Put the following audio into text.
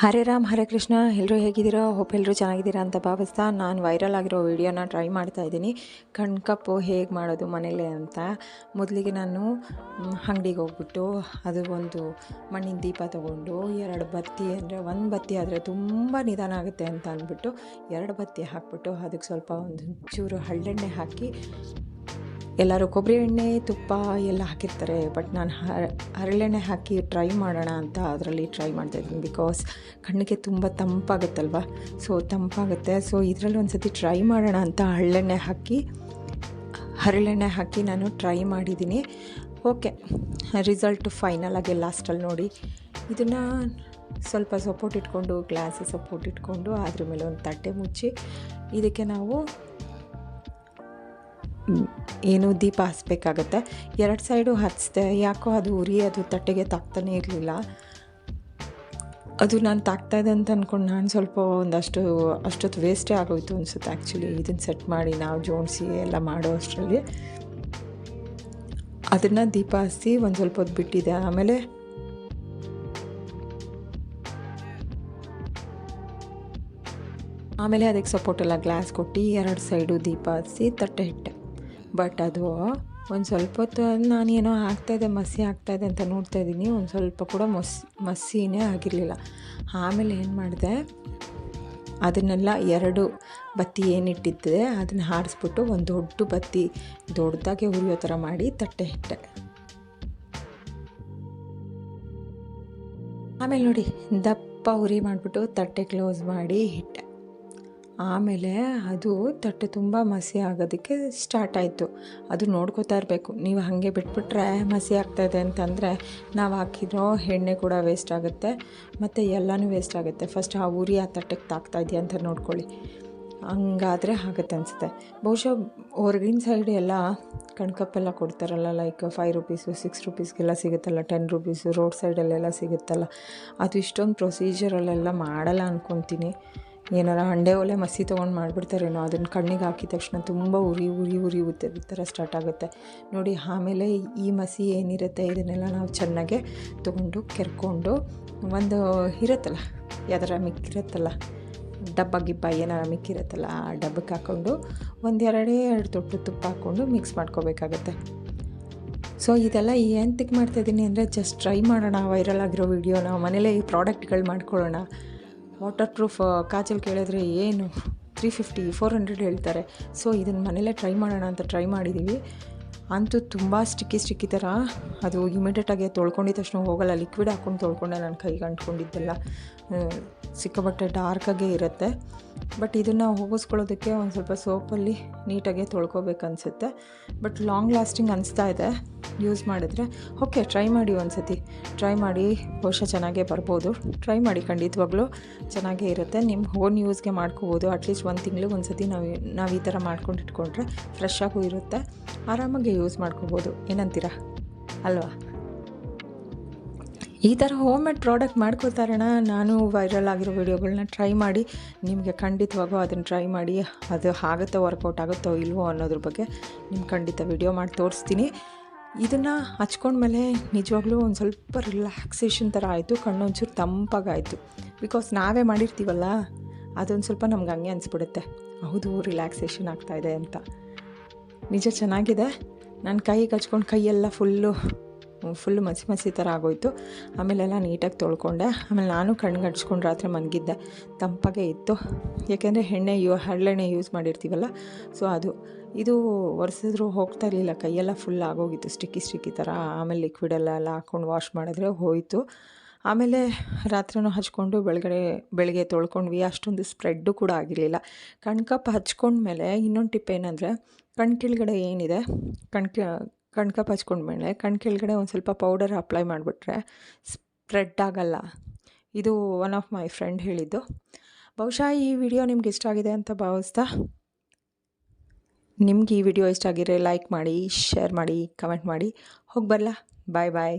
ಹರೇ ರಾಮ್, ಹರೇ ಕೃಷ್ಣ ಎಲ್ಲರೂ ಹೇಗಿದ್ದೀರಾ? ಹೋಪ್ ಎಲ್ಲರೂ ಚೆನ್ನಾಗಿದ್ದೀರಾ ಅಂತ ಭಾವಿಸ್ತಾ ನಾನು ವೈರಲ್ ಆಗಿರೋ ವೀಡಿಯೋನ ಟ್ರೈ ಮಾಡ್ತಾ ಇದ್ದೀನಿ. ಕಣ್ಕಪ್ಪು ಹೇಗೆ ಮಾಡೋದು ಮನೇಲೆ ಅಂತ. ಮೊದಲಿಗೆ ನಾನು ಅಂಗಡಿಗೆ ಹೋಗ್ಬಿಟ್ಟು ಅದು ಒಂದು ಮಣ್ಣಿನ ದೀಪ ತೊಗೊಂಡು ಎರಡು ಬತ್ತಿ ಅಂದರೆ ಒಂದು ಬತ್ತಿ ಆದರೆ ತುಂಬ ನಿಧಾನ ಆಗುತ್ತೆ ಅಂತ ಅಂದ್ಬಿಟ್ಟು ಎರಡು ಬತ್ತಿ ಹಾಕ್ಬಿಟ್ಟು ಅದಕ್ಕೆ ಸ್ವಲ್ಪ ಒಂದು ಚೂರು ಹಳ್ಳೆಣ್ಣೆ ಹಾಕಿ ಎಲ್ಲರೂ ಕೊಬ್ಬರಿ ಎಣ್ಣೆ, ತುಪ್ಪ ಎಲ್ಲ ಹಾಕಿರ್ತಾರೆ. ಬಟ್ ನಾನು ಹರಳೆಣ್ಣೆ ಹಾಕಿ ಟ್ರೈ ಮಾಡೋಣ ಅಂತ ಅದರಲ್ಲಿ ಟ್ರೈ ಮಾಡ್ತಾ ಇದ್ದೀನಿ ಬಿಕಾಸ್ ಕಣ್ಣಿಗೆ ತುಂಬ ತಂಪಾಗುತ್ತಲ್ವ? ಸೊ ತಂಪಾಗುತ್ತೆ. ಸೊ ಇದರಲ್ಲಿ ಒಂದು ಸತಿ ಟ್ರೈ ಮಾಡೋಣ ಅಂತ ಹರಳೆಣ್ಣೆ ಹಾಕಿ ಹರಳೆಣ್ಣೆ ಹಾಕಿ ನಾನು ಟ್ರೈ ಮಾಡಿದ್ದೀನಿ. ಓಕೆ ರಿಸಲ್ಟ್ ಫೈನಲ್ ಆಗಿ ಲಾಸ್ಟಲ್ಲಿ ನೋಡಿ. ಇದನ್ನು ಸ್ವಲ್ಪ ಸಪೋರ್ಟ್ ಇಟ್ಕೊಂಡು ಗ್ಲಾಸ್ ಸಪೋರ್ಟ್ ಇಟ್ಕೊಂಡು, ಅದ್ರ ಮೇಲೆ ಒಂದು ತಟ್ಟೆ ಮುಚ್ಚಿ, ಇದಕ್ಕೆ ನಾವು ಏನು ದೀಪ ಹಚ್ಬೇಕಾಗತ್ತೆ? ಎರಡು ಸೈಡು ಹಚ್ಚಿದೆ ಯಾಕೋ ಅದು ಉರಿ, ಅದು ತಟ್ಟೆಗೆ ತಾಕ್ತಾನೆ ಇರಲಿಲ್ಲ. ಅದು ನಾನು ತಾಕ್ತಾಯಿದೆ ಅಂತ ಅಂದ್ಕೊಂಡು ನಾನು ಸ್ವಲ್ಪ ಒಂದಷ್ಟು, ಅಷ್ಟೊತ್ತು ವೇಸ್ಟೇ ಆಗೋಯ್ತು ಅನಿಸುತ್ತೆ ಆ್ಯಕ್ಚುಲಿ ಇದನ್ನು ಸೆಟ್ ಮಾಡಿ ನಾವು ಜೋಡಿಸಿ ಎಲ್ಲ ಮಾಡೋ ಅಷ್ಟರಲ್ಲಿ. ಅದನ್ನು ದೀಪ ಹಚ್ಚಿ ಒಂದು ಸ್ವಲ್ಪ ಹೊತ್ತು ಬಿಟ್ಟಿದೆ. ಆಮೇಲೆ ಆಮೇಲೆ ಅದಕ್ಕೆ ಸಪೋರ್ಟೆಲ್ಲ ಗ್ಲಾಸ್ ಕೊಟ್ಟು ಎರಡು ಸೈಡು ದೀಪ ಹಚ್ಚಿ ತಟ್ಟೆ ಇಟ್ಟೆ. ಬಟ್ ಅದು ಒಂದು ಸ್ವಲ್ಪ ಹೊತ್ತು ನಾನೇನೋ ಆಗ್ತಾಯಿದೆ ಮಸಿ ಆಗ್ತಾಯಿದೆ ಅಂತ ನೋಡ್ತಾ ಇದ್ದೀನಿ ಒಂದು ಸ್ವಲ್ಪ ಕೂಡ ಮಸ್ ಮಸಿನೇ ಆಗಿರಲಿಲ್ಲ. ಆಮೇಲೆ ಏನು ಮಾಡಿದೆ, ಅದನ್ನೆಲ್ಲ ಎರಡು ಬತ್ತಿ ಏನಿಟ್ಟಿದ್ದೆ, ಅದನ್ನು ಹಾರಿಸ್ಬಿಟ್ಟು ಒಂದು ದೊಡ್ಡ ಬತ್ತಿ ದೊಡ್ಡದಾಗೆ ಉರಿಯೋ ಥರ ಮಾಡಿ ತಟ್ಟೆ ಇಟ್ಟೆ. ಆಮೇಲೆ ನೋಡಿ, ದಪ್ಪ ಉರಿ ಮಾಡಿಬಿಟ್ಟು ತಟ್ಟೆ ಕ್ಲೋಸ್ ಮಾಡಿ ಇಟ್ಟೆ. ಆಮೇಲೆ ಅದು ತಟ್ಟೆ ತುಂಬ ಮಸಿ ಆಗೋದಕ್ಕೆ ಸ್ಟಾರ್ಟ್ ಆಯಿತು. ಅದು ನೋಡ್ಕೋತಾ ಇರಬೇಕು. ನೀವು ಹಾಗೆ ಬಿಟ್ಬಿಟ್ರೆ ಮಸಿ ಆಗ್ತಾಯಿದೆ ಅಂತಂದರೆ ನಾವು ಹಾಕಿರೋ ಎಣ್ಣೆ ಕೂಡ ವೇಸ್ಟ್ ಆಗುತ್ತೆ. ಮತ್ತು ಎಲ್ಲನೂ ವೇಸ್ಟ್ ಆಗುತ್ತೆ. ಫಸ್ಟ್ ಆ ಉರಿ ಆ ತಟ್ಟೆಗೆ ತಾಕ್ತಾ ಇದೆಯಾ ಅಂತ ನೋಡ್ಕೊಳ್ಳಿ. ಹಂಗಾದರೆ ಆಗುತ್ತೆ ಅನಿಸುತ್ತೆ. ಬಹುಶಃ ಹೊರಗಿನ ಸೈಡ್ ಎಲ್ಲ ಕಣ್ಕಪ್ಪೆಲ್ಲ ಕೊಡ್ತಾರಲ್ಲ ಲೈಕ್ ಫೈವ್ ರುಪೀಸು ಸಿಕ್ಸ್ ರುಪೀಸ್ಗೆಲ್ಲ ಸಿಗುತ್ತಲ್ಲ ಟೆನ್ ರುಪೀಸು ರೋಡ್ ಸೈಡಲ್ಲೆಲ್ಲ ಸಿಗುತ್ತಲ್ಲ. ಅದು ಇಷ್ಟೊಂದು ಪ್ರೊಸೀಜರಲ್ಲೆಲ್ಲ ಮಾಡಲ್ಲ ಅಂದ್ಕೊತೀನಿ ಏನಾರ ಹಂಡೆ ಒಲೆ ಮಸಿ ತೊಗೊಂಡು ಮಾಡಿಬಿಡ್ತಾರೇನೋ, ಅದನ್ನು ಕಣ್ಣಿಗೆ ಹಾಕಿದ ತಕ್ಷಣ ತುಂಬ ಉರಿ ಉರಿ ಉರಿ ಉತ್ತೆ ಥರ ಸ್ಟಾರ್ಟ್ ಆಗುತ್ತೆ. ನೋಡಿ, ಆಮೇಲೆ ಈ ಮಸಿ ಏನಿರುತ್ತೆ, ಇದನ್ನೆಲ್ಲ ನಾವು ಚೆನ್ನಾಗೆ ತೊಗೊಂಡು ಕೆರ್ಕೊಂಡು, ಒಂದು ಇರುತ್ತಲ್ಲ, ಯಾವ್ದಾರ ಮಿಕ್ಕಿರುತ್ತಲ್ಲ, ಡಬ್ಬ ಗಿಬ್ಬ ಏನಾರ ಮಿಕ್ಕಿರುತ್ತಲ್ಲ, ಆ ಡಬ್ಬಕ್ಕೆ ಹಾಕ್ಕೊಂಡು ಒಂದು ಎರಡೇ ಎರಡು ತೊಟ್ಟು ತುಪ್ಪ ಹಾಕ್ಕೊಂಡು ಮಿಕ್ಸ್ ಮಾಡ್ಕೋಬೇಕಾಗತ್ತೆ. ಸೊ ಇದೆಲ್ಲ ಎಂತಕ್ಕೆ ಮಾಡ್ತಾಯಿದ್ದೀನಿ ಅಂದರೆ ಜಸ್ಟ್ ಟ್ರೈ ಮಾಡೋಣ ವೈರಲ್ ಆಗಿರೋ ವೀಡಿಯೋನ ಮನೇಲೇ ಈ ಪ್ರಾಡಕ್ಟ್ಗಳು ಮಾಡ್ಕೊಳ್ಳೋಣ. ವಾಟರ್ ಪ್ರೂಫ್ ಕಾಜಲ್ ಕೇಳಿದ್ರೆ ಏನು? ತ್ರೀ ಫಿಫ್ಟಿ ಫೋರ್ ಹಂಡ್ರೆಡ್ ಹೇಳ್ತಾರೆ. ಸೊ ಇದನ್ನು ಮನೇಲೇ ಟ್ರೈ ಮಾಡೋಣ ಅಂತ ಟ್ರೈ ಮಾಡಿದ್ದೀವಿ ಅಂತೂ ತುಂಬ ಸ್ಟಿಕ್ಕಿ ಸ್ಟಿಕ್ಕಿ ಥರ ಅದು ಇಮಿಡಿಯೇಟಾಗಿ ತೊಳ್ಕೊಂಡಿದ್ದ ತಕ್ಷಣ ಹೋಗಲ್ಲ. ಲಿಕ್ವಿಡ್ ಹಾಕ್ಕೊಂಡು ತೊಳ್ಕೊಂಡೆ ನನ್ನ ಕೈಗೆ ಅಂಟ್ಕೊಂಡಿದ್ದೆಲ್ಲ. ಸಿಕ್ಕಾಪಟ್ಟೆ ಡಾರ್ಕಾಗೇ ಇರುತ್ತೆ. ಬಟ್ ಇದನ್ನು ಹೋಗಿಸ್ಕೊಳ್ಳೋದಕ್ಕೆ ಒಂದು ಸ್ವಲ್ಪ ಸೋಪಲ್ಲಿ ನೀಟಾಗೆ ತೊಳ್ಕೊಬೇಕು ಬಟ್ ಲಾಂಗ್ ಲಾಸ್ಟಿಂಗ್ ಅನಿಸ್ತಾ ಇದೆ. ಯೂಸ್ ಮಾಡಿದ್ರೆ, ಓಕೆ, ಟ್ರೈ ಮಾಡಿ ಒಂದು ಸತಿ ಟ್ರೈ ಮಾಡಿ, ಬಹುಶಃ ಚೆನ್ನಾಗೇ ಬರ್ಬೋದು. ಟ್ರೈ ಮಾಡಿ ಖಂಡಿತವಾಗ್ಲೂ ಚೆನ್ನಾಗೇ ಇರುತ್ತೆ. ನಿಮ್ಮ ಓನ್ ಯೂಸ್ಗೆ ಮಾಡ್ಕೋಬೋದು. ಅಟ್ಲೀಸ್ಟ್ ಒಂದು ತಿಂಗ್ಳಿಗೆ ಒಂದು ಸತಿ ನಾವು ನಾವು ಈ ಥರ ಮಾಡ್ಕೊಂಡು ಇಟ್ಕೊಂಡ್ರೆ ಫ್ರೆಶ್ ಆಗೂ ಇರುತ್ತೆ. ಆರಾಮಾಗಿ ಯೂಸ್ ಮಾಡ್ಕೋಬೋದು. ಏನಂತೀರಾ? ಅಲ್ವಾ? ಈ ಥರ ಹೋಮ್ ಮೇಡ್ ಪ್ರಾಡಕ್ಟ್ ಮಾಡ್ಕೋತಾರಣ ನಾನು ವೈರಲ್ ಆಗಿರೋ ವೀಡಿಯೋಗಳನ್ನ ಟ್ರೈ ಮಾಡಿ, ನಿಮಗೆ ಖಂಡಿತವಾಗೂ ಅದನ್ನು ಟ್ರೈ ಮಾಡಿ, ಅದು ಆಗುತ್ತೋ ವರ್ಕೌಟ್ ಆಗುತ್ತೋ ಇಲ್ವೋ ಅನ್ನೋದ್ರ ಬಗ್ಗೆ ನಿಮ್ಗೆ ಖಂಡಿತ ವಿಡಿಯೋ ಮಾಡಿ ತೋರಿಸ್ತೀನಿ. ಇದನ್ನು ಹಚ್ಕೊಂಡ್ಮೇಲೆ ನಿಜವಾಗ್ಲೂ ಒಂದು ಸ್ವಲ್ಪ ರಿಲ್ಯಾಕ್ಸೇಷನ್ ಥರ ಆಯಿತು. ಕಣ್ಣೊಂಚೂರು ತಂಪಾಗಾಯಿತು. ಬಿಕಾಸ್ ನಾವೇ ಮಾಡಿರ್ತೀವಲ್ಲ, ಅದೊಂದು ಸ್ವಲ್ಪ ನಮ್ಗೆ ಹಂಗೆ ಅನಿಸ್ಬಿಡುತ್ತೆ. ಹೌದು ರಿಲ್ಯಾಕ್ಸೇಷನ್ ಆಗ್ತಾಯಿದೆ ಅಂತ. ನಿಜ ಚೆನ್ನಾಗಿದೆ. ನನ್ನ ಕೈಗೆ ಹಚ್ಕೊಂಡು ಕೈಯೆಲ್ಲ ಫುಲ್ಲು ಫುಲ್ಲು ಮಸಿ ಮಸಿ ಥರ ಆಗೋಯ್ತು. ಆಮೇಲೆಲ್ಲ ನೀಟಾಗಿ ತೊಳ್ಕೊಂಡೆ. ಆಮೇಲೆ ನಾನು ಕಣ್ಣು ಹಚ್ಕೊಂಡು ರಾತ್ರಿ ಮನಗಿದ್ದೆ ತಂಪಾಗೆ ಇತ್ತು. ಯಾಕೆಂದರೆ ಎಣ್ಣೆ ಯೂ, ಹರಳೆಣ್ಣೆ ಯೂಸ್ ಮಾಡಿರ್ತೀವಲ್ಲ ಸೊ ಅದು, ಇದು ಒರೆಸಿದ್ರು ಹೋಗ್ತಾ ಇರಲಿಲ್ಲ. ಕೈಯೆಲ್ಲ ಫುಲ್ ಆಗೋಗಿತ್ತು. ಸ್ಟಿಕ್ಕಿ ಸ್ಟಿಕ್ಕಿ ಥರ. ಆಮೇಲೆ ಲಿಕ್ವಿಡೆಲ್ಲ ಎಲ್ಲ ಹಾಕ್ಕೊಂಡು ವಾಶ್ ಮಾಡಿದ್ರೆ ಹೋಯಿತು. ಆಮೇಲೆ ರಾತ್ರಿನೂ ಹಚ್ಕೊಂಡು ಬೆಳಗಡೆ, ಬೆಳಗ್ಗೆ ತೊಳ್ಕೊಂಡ್ವಿ. ಅಷ್ಟೊಂದು ಸ್ಪ್ರೆಡ್ಡು ಕೂಡ ಆಗಿರಲಿಲ್ಲ. ಕಣ್ಕಪ್ಪ ಹಚ್ಕೊಂಡ್ಮೇಲೆ ಇನ್ನೊಂದು ಟಿಪ್ ಏನಂದರೆ, ಕಣ್ ಕೆಳಗಡೆ ಏನಿದೆ ಕಣ್ಕ ಹಚ್ಕೊಂಡ ಮೇಲೆ ಕಣ್ ಕೆಳಗಡೆ ಒಂದು ಸ್ವಲ್ಪ ಪೌಡರ್ ಅಪ್ಲೈ ಮಾಡಿಬಿಟ್ರೆ ಸ್ಪ್ರೆಡ್ ಆಗಲ್ಲ. ಇದು ಒನ್ ಆಫ್ ಮೈ ಫ್ರೆಂಡ್ ಹೇಳಿದ್ದು. ಬಹುಶಃ ಈ ವಿಡಿಯೋ ನಿಮ್ಗೆ ಇಷ್ಟ ಆಗಿದೆ ಅಂತ ಭಾವಿಸ್ತಾ ನಿಮ್ಗೆ ಈ ವಿಡಿಯೋ ಇಷ್ಟ ಆಗಿದ್ರೆ ಲೈಕ್ ಮಾಡಿ ಶೇರ್ ಮಾಡಿ ಕಮೆಂಟ್ ಮಾಡಿ. ಹೋಗಿ ಬರಲ್ಲ ಬಾಯ್ ಬಾಯ್